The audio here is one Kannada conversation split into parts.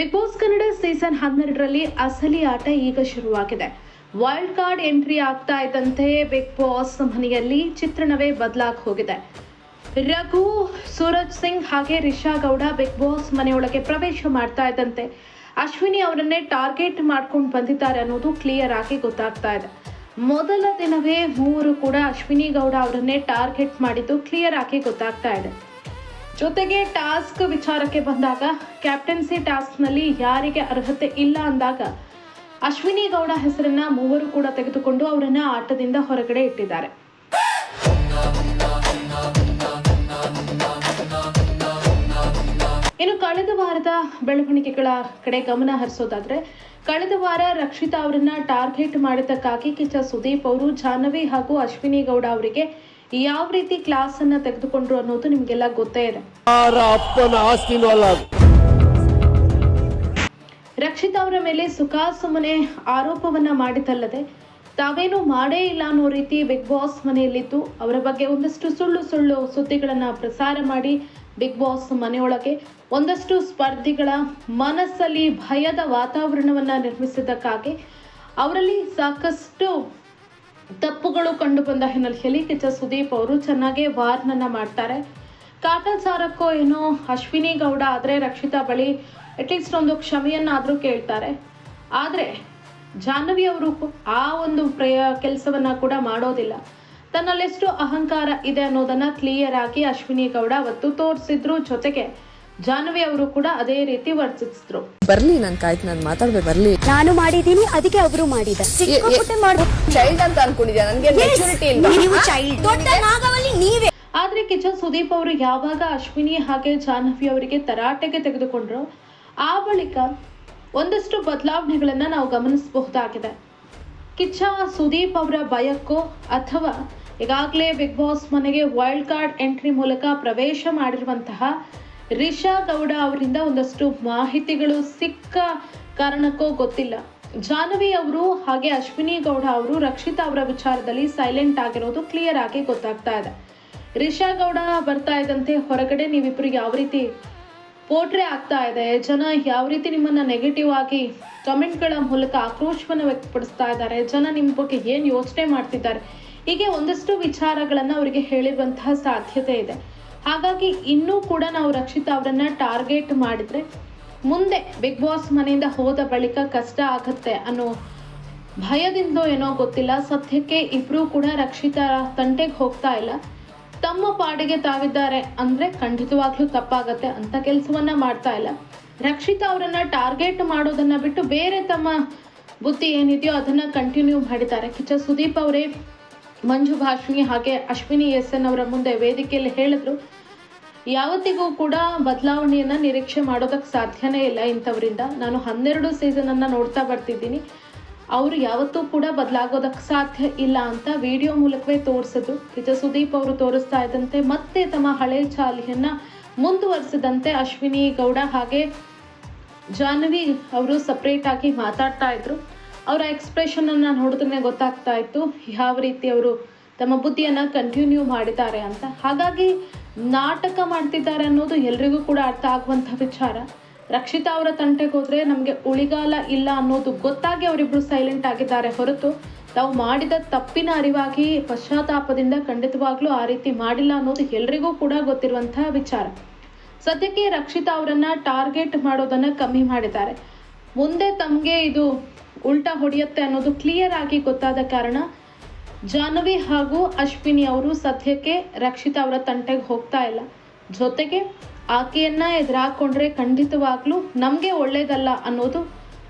ಬಿಗ್ ಬಾಸ್ ಕನ್ನಡ ಸೀಸನ್ ಹನ್ನೆರಡರಲ್ಲಿ ಅಸಲಿ ಆಟ ಈಗ ಶುರುವಾಗಿದೆ. ವೈಲ್ಡ್ ಕಾರ್ಡ್ ಎಂಟ್ರಿ ಆಗ್ತಾ ಇದ್ದಂತೆ ಬಿಗ್ ಬಾಸ್ ಮನೆಯಲ್ಲಿ ಚಿತ್ರಣವೇ ಬದಲಾಗಿ ಹೋಗಿದೆ. ರಘು, ಸೂರಜ್ ಸಿಂಗ್ ಹಾಗೆ ರಿಷಾ ಗೌಡ ಬಿಗ್ ಬಾಸ್ ಮನೆಯೊಳಗೆ ಪ್ರವೇಶ ಮಾಡ್ತಾ ಇದ್ದಂತೆ. ಅಶ್ವಿನಿ ಅವರನ್ನೇ ಟಾರ್ಗೆಟ್ ಮಾಡ್ಕೊಂಡು ಬಂದಿದ್ದಾರೆ ಅನ್ನೋದು ಕ್ಲಿಯರ್ ಆಗಿ ಗೊತ್ತಾಗ್ತಾ ಇದೆ. ಮೊದಲ ದಿನವೇ ಮೂವರು ಕೂಡ ಅಶ್ವಿನಿ ಗೌಡ ಅವರನ್ನೇ ಟಾರ್ಗೆಟ್ ಮಾಡಿದ್ದು ಕ್ಲಿಯರ್ ಆಗಿ ಗೊತ್ತಾಗ್ತಾ ಇದೆ. ಜೊತೆಗೆ ಟಾಸ್ಕ್ ವಿಚಾರಕ್ಕೆ ಬಂದಾಗ ಕ್ಯಾಪ್ಟನ್ಸಿ ಟಾಸ್ಕ್ನಲ್ಲಿ ಯಾರಿಗೆ ಅರ್ಹತೆ ಇಲ್ಲ ಅಂದಾಗ ಅಶ್ವಿನಿ ಗೌಡ ಹೆಸರನ್ನ ಮೂವರು ಕೂಡ ತೆಗೆದುಕೊಂಡು ಅವರನ್ನ ಆಟದಿಂದ ಹೊರಗಡೆ ಇಟ್ಟಿದ್ದಾರೆ. ಇನ್ನು ಕಳೆದ ವಾರದ ಬೆಳವಣಿಗೆಗಳ ಕಡೆ ಗಮನ ಹರಿಸೋದಾದ್ರೆ, ಕಳೆದ ವಾರ ರಕ್ಷಿತಾ ಅವರನ್ನ ಟಾರ್ಗೆಟ್ ಮಾಡಿದ್ದಕ್ಕಾಗಿ ಕಿಚ್ಚ ಸುದೀಪ್ ಅವರು ಜಾಹ್ನವಿ ಹಾಗೂ ಅಶ್ವಿನಿ ಗೌಡ ಅವರಿಗೆ ಯಾವ ರೀತಿ ಕ್ಲಾಸ್ ಅನ್ನ ತೆಗೆದುಕೊಂಡ್ರು ಅನ್ನೋದು ನಿಮ್ಗೆಲ್ಲ ಗೊತ್ತೇ ಇದೆ. ರಕ್ಷಿತ್ ಅಪ್ಪನ ಆಸ್ತಿನೂ ಅಲ್ಲ ಅದು. ಅವರ ಮೇಲೆ ಸುಖಾಸುಮ್ಮನೆ ಆರೋಪವನ್ನ ಮಾಡಿದಲ್ಲದೆ ತಾವೇನು ಮಾಡೇ ಇಲ್ಲ ಅನ್ನೋ ರೀತಿ ಬಿಗ್ ಬಾಸ್ ಮನೆಯಲ್ಲಿದ್ದು ಅವರ ಬಗ್ಗೆ ಒಂದಷ್ಟು ಸುಳ್ಳು ಸುಳ್ಳು ಸುದ್ದಿಗಳನ್ನ ಪ್ರಸಾರ ಮಾಡಿ ಬಿಗ್ ಬಾಸ್ ಮನೆಯೊಳಗೆ ಒಂದಷ್ಟು ಸ್ಪರ್ಧಿಗಳ ಮನಸ್ಸಲ್ಲಿ ಭಯದ ವಾತಾವರಣವನ್ನ ನಿರ್ಮಿಸಿದ್ದಕ್ಕಾಗಿ ಅವರಲ್ಲಿ ಸಾಕಷ್ಟು ತಪ್ಪುಗಳು ಕಂಡು ಬಂದ ಹಿನ್ನೆಲೆಯಲ್ಲಿ ಕಿಚ್ಚ ಸುದೀಪ್ ಅವರು ಚೆನ್ನಾಗೇ ವಾರ್ನನ್ನ ಮಾಡ್ತಾರೆ. ಕಾಟಾಚಾರಕ್ಕೋ ಏನೋ ಅಶ್ವಿನಿ ಗೌಡ ಆದ್ರೆ ರಕ್ಷಿತಾ ಬಳಿ ಅಟ್ಲೀಸ್ಟ್ ಒಂದು ಕ್ಷಮೆಯನ್ನಾದರೂ ಕೇಳ್ತಾರೆ. ಆದ್ರೆ ಜಾಹ್ನವಿ ಅವರು ಆ ಒಂದು ಪ್ರಯ, ಕೆಲಸವನ್ನ ಕೂಡ ಮಾಡೋದಿಲ್ಲ. ತನ್ನಲ್ಲೆಷ್ಟು ಅಹಂಕಾರ ಇದೆ ಅನ್ನೋದನ್ನ ಕ್ಲಿಯರ್ ಆಗಿ ಅಶ್ವಿನಿ ಗೌಡ ಅವತ್ತು ತೋರಿಸಿದ್ರು ಜೊತೆಗೆ. ಜಾಹ್ನವಿ ಅವರು ಕೂಡ ಅದೇ ರೀತಿ ವರ್ತಿಸಿದ್ರು. ಬರ್ಲಿ ನನ್ ಕಾಯ್ತು ನಾನು ಮಾತಾಡ್ಬೇಕು ಬರ್ಲಿ. ನಾನು ಮಾಡಿದೀನಿ ಅದಕ್ಕೆ ಅವರು ಮಾಡಿದ ಸಿಕ್ಕಾಪಟ್ಟೆ ಮಾಡ್- ಚೈಲ್ಡ್ ಅಂತ ಅನ್ಕೊಂಡಿದ್ಯಾ ನನ್ಗೆ ಮೆಚುರಿಟಿ ಇಲ್ವಾ? ನೀವು ಚೈಲ್ಡ್ ದೊಡ್ಡ ನಾಗವಲ್ಲಿ ನೀವೇ. ಆದ್ರೆ ಕಿಚನ್ ಸುದೀಪ್ ಅವರು ಯಾವಾಗ ಅಶ್ವಿನಿ ಹಾಗೆ ಜಾಹ್ನವಿ ಅವರಿಗೆ ತರಾಟೆಗೆ ತೆಗೆದುಕೊಂಡ್ರು ಆ ಬಳಿಕ ಒಂದಷ್ಟು ಬದಲಾವಣೆಗಳನ್ನ ನಾವು ಗಮನಿಸಬಹುದಾಗಿದೆ. ಕಿಚ್ಚ ಸುದೀಪ್ ಅವರ ಭಯಕ್ಕೋ ಅಥವಾ ಈಗಾಗಲೇ ಬಿಗ್ ಬಾಸ್ ಮನೆಗೆ ವೈಲ್ಡ್ ಕಾರ್ಡ್ ಎಂಟ್ರಿ ಮೂಲಕ ಪ್ರವೇಶ ಮಾಡಿರುವಂತಹ ರಿಷಾ ಗೌಡ ಅವರಿಂದ ಒಂದಷ್ಟು ಮಾಹಿತಿಗಳು ಸಿಕ್ಕ ಕಾರಣಕ್ಕೋ ಗೊತ್ತಿಲ್ಲ. ಜಾಹ್ನವಿ ಅವರು ಹಾಗೆ ಅಶ್ವಿನಿ ಗೌಡ ಅವರು ರಕ್ಷಿತಾ ಅವರ ವಿಚಾರದಲ್ಲಿ ಸೈಲೆಂಟ್ ಆಗಿರೋದು ಕ್ಲಿಯರ್ ಆಗಿ ಗೊತ್ತಾಗ್ತಾ ಇದೆ. ರಿಷಾ ಗೌಡ ಬರ್ತಾ ಇದ್ದಂತೆ ಹೊರಗಡೆ ನೀವಿಬ್ರು ಯಾವ ರೀತಿ ಪೋಟ್ರೆ ಆಗ್ತಾ ಇದೆ? ಜನ ಯಾವ ರೀತಿ ನಿಮ್ಮನ್ನ ನೆಗೆಟಿವ್ ಆಗಿ ಕಮೆಂಟ್ಗಳ ಮೂಲಕ ಆಕ್ರೋಶವನ್ನು ವ್ಯಕ್ತಪಡಿಸ್ತಾ ಇದ್ದಾರೆ? ಜನ ನಿಮ್ಮ ಬಗ್ಗೆ ಏನು ಯೋಚನೆ ಮಾಡ್ತಿದ್ದಾರೆ? ಹೀಗೆ ಒಂದಷ್ಟು ವಿಚಾರಗಳನ್ನು ಅವರಿಗೆ ಹೇಳಿರುವಂತಹ ಸಾಧ್ಯತೆ ಇದೆ. ಹಾಗಾಗಿ ಇನ್ನೂ ಕೂಡ ನಾವು ರಕ್ಷಿತಾ ಅವರನ್ನ ಟಾರ್ಗೆಟ್ ಮಾಡಿದ್ರೆ ಮುಂದೆ ಬಿಗ್ ಬಾಸ್ ಮನೆಯಿಂದ ಹೋದ ಬಳಿಕ ಕಷ್ಟ ಆಗತ್ತೆ ಅನ್ನೋ ಭಯದಿಂದೋ ಏನೋ ಗೊತ್ತಿಲ್ಲ. ಸದ್ಯಕ್ಕೆ ಇಬ್ರು ಕೂಡ ರಕ್ಷಿತಾ ತಂಟೆಗೆ ಹೋಗ್ತಾ ಇಲ್ಲ. ತಮ್ಮ ಪಾಡಿಗೆ ತಾವಿದ್ದಾರೆ ಅಂದ್ರೆ ಖಂಡಿತವಾಗ್ಲೂ ತಪ್ಪಾಗತ್ತೆ ಅಂತ ಕೆಲಸವನ್ನ ಮಾಡ್ತಾ ಇಲ್ಲ. ರಕ್ಷಿತಾ ಅವರನ್ನ ಟಾರ್ಗೆಟ್ ಮಾಡೋದನ್ನ ಬಿಟ್ಟು ಬೇರೆ ತಮ್ಮ ಬುದ್ಧಿ ಏನಿದೆಯೋ ಅದನ್ನ ಕಂಟಿನ್ಯೂ ಮಾಡಿದ್ದಾರೆ. ಕಿಚ್ಚ ಸುದೀಪ್ ಅವರೇ ಮಂಜು ಭಾಷಿಣಿ ಹಾಗೆ ಅಶ್ವಿನಿ ಎಸ್ ಎನ್ ಅವರ ಮುಂದೆ ವೇದಿಕೆಯಲ್ಲಿ ಹೇಳಿದ್ರು, ಯಾವತ್ತಿಗೂ ಕೂಡ ಬದಲಾವಣೆಯನ್ನ ನಿರೀಕ್ಷೆ ಮಾಡೋದಕ್ಕೆ ಸಾಧ್ಯನೇ ಇಲ್ಲ ಇಂಥವರಿಂದ. ನಾನು ಹನ್ನೆರಡು ಸೀಸನ್ ಅನ್ನ ನೋಡ್ತಾ ಬರ್ತಿದ್ದೀನಿ. ಅವರು ಯಾವತ್ತೂ ಕೂಡ ಬದಲಾಗೋದಕ್ಕೆ ಸಾಧ್ಯ ಇಲ್ಲ ಅಂತ ವಿಡಿಯೋ ಮೂಲಕವೇ ತೋರಿಸಿದ್ರು. ನಿಜ ಸುದೀಪ್ ಅವರು ತೋರಿಸ್ತಾ ಇದ್ದಂತೆ ಮತ್ತೆ ತಮ್ಮ ಹಳೆ ಚಾಲಿಯನ್ನ ಮುಂದುವರಿಸಿದಂತೆ ಅಶ್ವಿನಿ ಗೌಡ ಹಾಗೆ ಜಾಹ್ನವಿ ಅವರು ಸಪ್ರೇಟಾಗಿ ಮಾತಾಡ್ತಾ ಇದ್ರು. ಅವರ ಎಕ್ಸ್ಪ್ರೆಷನನ್ನು ಅನ್ನ ನೋಡಿದ್ರೆ ಗೊತ್ತಾಗ್ತಾ ಇತ್ತು. ಯಾವ ರೀತಿ ಅವರು ತಮ್ಮ ಬುದ್ಧಿಯನ್ನ ಕಂಟಿನ್ಯೂ ಮಾಡಿದ್ದಾರೆ ಅಂತ. ಹಾಗಾಗಿ ನಾಟಕ ಮಾಡ್ತಿದ್ದಾರೆ ಅನ್ನೋದು ಎಲ್ರಿಗೂ ಕೂಡ ಅರ್ಥ ಆಗುವಂಥ ವಿಚಾರ. ರಕ್ಷಿತಾ ಅವರ ತಂಟೆಗೆ ಹೋದ್ರೆ ನಮಗೆ ಉಳಿಗಾಲ ಇಲ್ಲ ಅನ್ನೋದು ಗೊತ್ತಾಗಿ ಅವರಿಬ್ರು ಸೈಲೆಂಟ್ ಆಗಿದ್ದಾರೆ ಹೊರತು. ತಾವು ಮಾಡಿದ ತಪ್ಪಿನ ಅರಿವಾಗಿ ಪಶ್ಚಾತ್ತಾಪದಿಂದ ಖಂಡಿತವಾಗ್ಲೂ ಆ ರೀತಿ ಮಾಡಿಲ್ಲ ಅನ್ನೋದು ಎಲ್ರಿಗೂ ಕೂಡ ಗೊತ್ತಿರುವಂತಹ ವಿಚಾರ. ಸದ್ಯಕ್ಕೆ ರಕ್ಷಿತಾ ಅವರನ್ನ ಟಾರ್ಗೆಟ್ ಮಾಡೋದನ್ನ ಕಮ್ಮಿ ಮಾಡಿದ್ದಾರೆ. ಮುಂದೆ ತಮಗೆ ಇದು ಉಲ್ಟಾ ಹೊಡೆಯುತ್ತೆ ಅನ್ನೋದು ಕ್ಲಿಯರ್ ಆಗಿ ಗೊತ್ತಾದ ಕಾರಣ ಜಾಹ್ನವಿ ಹಾಗೂ ಅಶ್ವಿನಿ ಅವರು ಸದ್ಯಕ್ಕೆ ರಕ್ಷಿತಾ ಅವರ ತಂಟೆಗೆ ಹೋಗ್ತಾ ಇಲ್ಲ. ಜೊತೆಗೆ ಆಕೆಯನ್ನ ಎದುರಾಕೊಂಡ್ರೆ ಖಂಡಿತವಾಗ್ಲೂ ನಮಗೆ ಒಳ್ಳೇದಲ್ಲ ಅನ್ನೋದು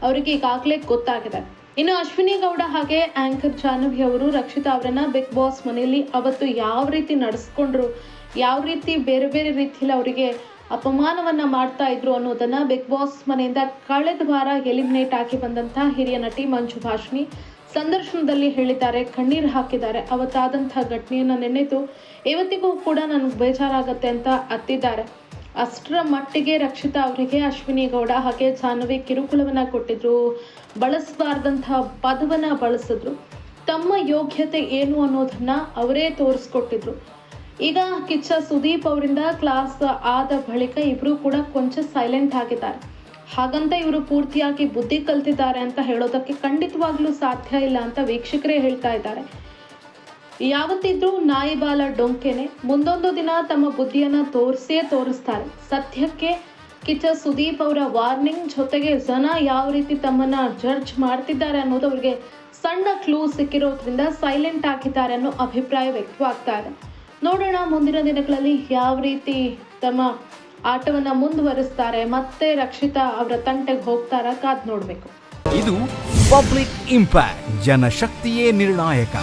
ಅವರಿಗೆ ಈಗಾಗಲೇ ಗೊತ್ತಾಗಿದೆ. ಇನ್ನು ಅಶ್ವಿನಿ ಗೌಡ ಹಾಗೆ ಆಂಕರ್ ಜಾಹ್ನವಿ ಅವರು ರಕ್ಷಿತಾ ಅವರನ್ನ ಬಿಗ್ ಬಾಸ್ ಮನೆಯಲ್ಲಿ ಅವತ್ತು ಯಾವ ರೀತಿ ನಡೆಸ್ಕೊಂಡ್ರು, ಯಾವ ರೀತಿ ಬೇರೆ ಬೇರೆ ರೀತಿಯಲ್ಲಿ ಅವರಿಗೆ ಅಪಮಾನವನ್ನ ಮಾಡ್ತಾ ಇದ್ರು ಅನ್ನೋದನ್ನ ಬಿಗ್ ಬಾಸ್ ಮನೆಯಿಂದ ಕಳೆದ ವಾರ ಎಲಿಮಿನೇಟ್ ಆಗಿ ಬಂದಂತ ಹಿರಿಯ ನಟಿ ಮಂಜು ಭಾಷಿಣಿ ಸಂದರ್ಶನದಲ್ಲಿ ಹೇಳಿದ್ದಾರೆ, ಕಣ್ಣೀರು ಹಾಕಿದ್ದಾರೆ. ಅವತ್ತಾದಂತಹ ಘಟನೆಯನ್ನ ನೆನೆದು ಇವತ್ತಿಗೂ ಕೂಡ ನನಗೆ ಬೇಜಾರಾಗತ್ತೆ ಅಂತ ಅತ್ತಿದ್ದಾರೆ. ಅಷ್ಟರ ಮಟ್ಟಿಗೆ ರಕ್ಷಿತಾ ಅವರಿಗೆ ಅಶ್ವಿನಿ ಗೌಡ ಹಾಗೆ ಜಾಹ್ನವಿ ಕಿರುಕುಳವನ್ನು ಕೊಟ್ಟಿದ್ರು ಬಳಸಬಾರ್ದಂತಹ ಪದವನ್ನು ಬಳಸಿದ್ರು. ತಮ್ಮ ಯೋಗ್ಯತೆ ಏನು ಅನ್ನೋದನ್ನು ಅವರೇ ತೋರಿಸ್ಕೊಟ್ಟಿದ್ರು. ಈಗ ಕಿಚ್ಚ ಸುದೀಪ್ ಅವರಿಂದ ಕ್ಲಾಸ್ ಆದ ಬಳಿಕ ಇಬ್ರು ಕೂಡ ಕೊಂಚ ಸೈಲೆಂಟ್ ಆಗಿದ್ದಾರೆ. ಹಾಗಂತ ಇವರು ಪೂರ್ತಿಯಾಗಿ ಬುದ್ಧಿ ಕಲ್ತಿದ್ದಾರೆ ಅಂತ ಹೇಳೋದಕ್ಕೆ ಖಂಡಿತವಾಗ್ಲೂ ಸಾಧ್ಯ ಇಲ್ಲ ಅಂತ ವೀಕ್ಷಕರೇ ಹೇಳ್ತಾ ಇದ್ದಾರೆ. ಯಾವತ್ತಿದ್ರೂ ನಾಯಿ ಬಾಲ ಡೊಂಕೆನೆ ಮುಂದೊಂದು ದಿನ ತಮ್ಮ ಬುದ್ಧಿಯನ್ನ ತೋರಿಸೇ ತೋರಿಸ್ತಾರೆ. ಸದ್ಯಕ್ಕೆ ಕಿಚ್ಚ ಸುದೀಪ್ ಅವರ ವಾರ್ನಿಂಗ್ ಜೊತೆಗೆ ಜನ ಯಾವ ರೀತಿ ತಮ್ಮನ್ನ ಜಡ್ಜ್ ಮಾಡ್ತಿದ್ದಾರೆ ಅನ್ನೋದು ಅವರಿಗೆ ಸಣ್ಣ ಕ್ಲೂ ಸಿಕ್ಕಿರೋದ್ರಿಂದ ಸೈಲೆಂಟ್ ಆಗಿದ್ದಾರೆ ಅನ್ನೋ ಅಭಿಪ್ರಾಯ ವ್ಯಕ್ತವಾಗ್ತಾ ಇದೆ. ನೋಡೋಣ, ಮುಂದಿನ ದಿನಗಳಲ್ಲಿ ಯಾವ ರೀತಿ ತಮ್ಮ ಆಟವನ್ನ ಮುಂದುವರಿಸ್ತಾರೆ, ಮತ್ತೆ ರಕ್ಷಿತಾ ಅವರ ತಂಟೆಗೆ ಹೋಗ್ತಾರ ಕಾದ್ ನೋಡಬೇಕು. ಇದು ಪಬ್ಲಿಕ್ ಇಂಪ್ಯಾಕ್ಟ್, ಜನಶಕ್ತಿಯೇ ನಿರ್ಣಾಯಕ.